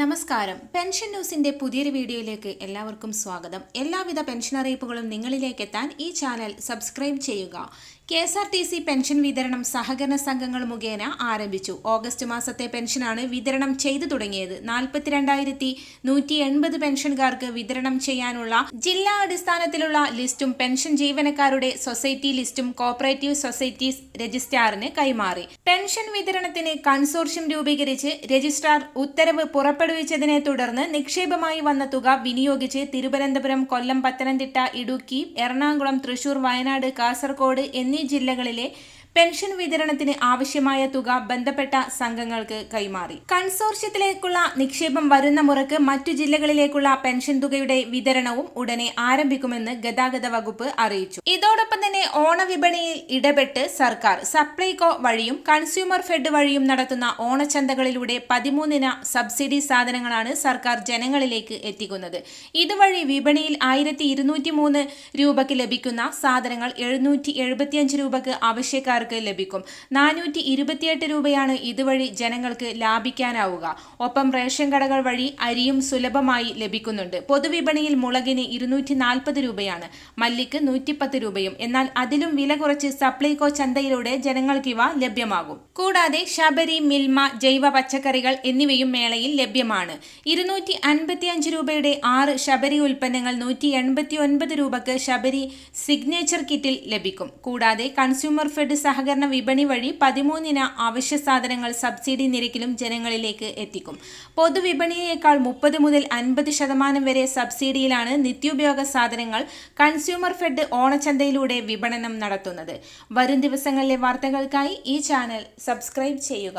നമസ്കാരം. പെൻഷൻ ന്യൂസിന്റെ പുതിയൊരു വീഡിയോയിലേക്ക് എല്ലാവർക്കും സ്വാഗതം. എല്ലാവിധ പെൻഷൻ അറിയിപ്പുകളും നിങ്ങളിലേക്ക് എത്താൻ ഈ ചാനൽ സബ്സ്ക്രൈബ് ചെയ്യുക. K S R T C pension വിതരണം സഹകരണ സംഘങ്ങൾ മുഖേന ആരംഭിച്ചു. ഓഗസ്റ്റ് മാസത്തെ പെൻഷനാണ് വിതരണം ചെയ്തു തുടങ്ങിയത്. നാൽപ്പത്തിരണ്ടായിരത്തി നൂറ്റി എൺപത് പെൻഷൻകാർക്ക് വിതരണം ചെയ്യാനുള്ള ജില്ലാ അടിസ്ഥാനത്തിലുള്ള ലിസ്റ്റും പെൻഷൻ ജീവനക്കാരുടെ സൊസൈറ്റി ലിസ്റ്റും കോപ്പറേറ്റീവ് സൊസൈറ്റീസ് രജിസ്ട്രാറിന് കൈമാറി. പെൻഷൻ വിതരണത്തിന് കൺസോർഷ്യം രൂപീകരിച്ച് രജിസ്ട്രാർ ഉത്തരവ് പുറപ്പെടുവിച്ചതിനെ തുടർന്ന് നിക്ഷേപമായി വന്ന തുക വിനിയോഗിച്ച് തിരുവനന്തപുരം കൊല്ലം പത്തനംതിട്ട ഇടുക്കി എറണാകുളം തൃശൂർ വയനാട് കാസർഗോഡ് എന്നീ ജില്ലകളിലെ പെൻഷൻ വിതരണത്തിന് ആവശ്യമായ തുക ബന്ധപ്പെട്ട സംഘങ്ങൾക്ക് കൈമാറി. കൺസോർഷ്യത്തിലേക്കുള്ള നിക്ഷേപം വരുന്ന മുറക്ക് മറ്റു ജില്ലകളിലേക്കുള്ള പെൻഷൻ തുകയുടെ വിതരണവും ഉടനെ ആരംഭിക്കുമെന്ന് ഗതാഗത വകുപ്പ് അറിയിച്ചു. ഇതോടൊപ്പം തന്നെ ഓണവിപണിയിൽ ഇടപെട്ട് സർക്കാർ സപ്ലൈകോ വഴിയും കൺസ്യൂമർ ഫെഡ് വഴിയും നടത്തുന്ന ഓണച്ചന്തകളിലൂടെ പതിമൂന്നിന സബ്സിഡി സാധനങ്ങളാണ് സർക്കാർ ജനങ്ങളിലേക്ക് എത്തിക്കുന്നത്. ഇതുവഴി വിപണിയിൽ ആയിരത്തി രൂപയ്ക്ക് ലഭിക്കുന്ന സാധനങ്ങൾ എഴുന്നൂറ്റി രൂപയ്ക്ക് രൂപയ്ക്ക് ആവശ്യക്കാർക്ക് ലഭിക്കും. നാനൂറ്റി ഇരുപത്തിയെട്ട് രൂപയാണ് ഇതുവഴി ജനങ്ങൾക്ക് ലാഭിക്കാനാവുക. ഒപ്പം റേഷൻ കടകൾ വഴി അരിയും സുലഭമായി ലഭിക്കുന്നുണ്ട്. പൊതുവിപണിയിൽ മുളകിന് ഇരുന്നൂറ്റി നാൽപ്പത് രൂപയാണ്. മല്ലിക്ക് നൂറ്റിപ്പത്ത് രൂപയും. എന്നാൽ അതിലും വില കുറച്ച് സപ്ലൈകോ ചന്തയിലൂടെ ജനങ്ങൾക്ക് ഇവ ലഭ്യമാകും. കൂടാതെ ശബരി മിൽമ ജൈവ പച്ചക്കറികൾ എന്നിവയും മേളയിൽ ലഭ്യമാണ്. ഇരുന്നൂറ്റി അൻപത്തിയഞ്ച് രൂപയുടെ ആറ് ശബരി ഉൽപ്പന്നങ്ങൾ നൂറ്റി എൺപത്തി ഒൻപത് രൂപക്ക് ശബരി സിഗ്നേച്ചർ കിറ്റിൽ ലഭിക്കും. കൂടാതെ കൺസ്യൂമർ ഫെഡ് സഹകരണ വിപണി വഴി പതിമൂന്നിന് അവശ്യ സാധനങ്ങൾ സബ്സിഡി നിരക്കിലും ജനങ്ങളിലേക്ക് എത്തിക്കും. പൊതുവിപണിയേക്കാൾ മുപ്പത് മുതൽ അൻപത് ശതമാനം വരെ സബ്സിഡിയിലാണ് നിത്യോപയോഗ സാധനങ്ങൾ കൺസ്യൂമർ ഫെഡ് ഓണച്ചന്തയിലൂടെ വിപണനം നടത്തുന്നത്. വരും ദിവസങ്ങളിലെ വാർത്തകൾക്കായി ഈ ചാനൽ സബ്സ്ക്രൈബ് ചെയ്യുക.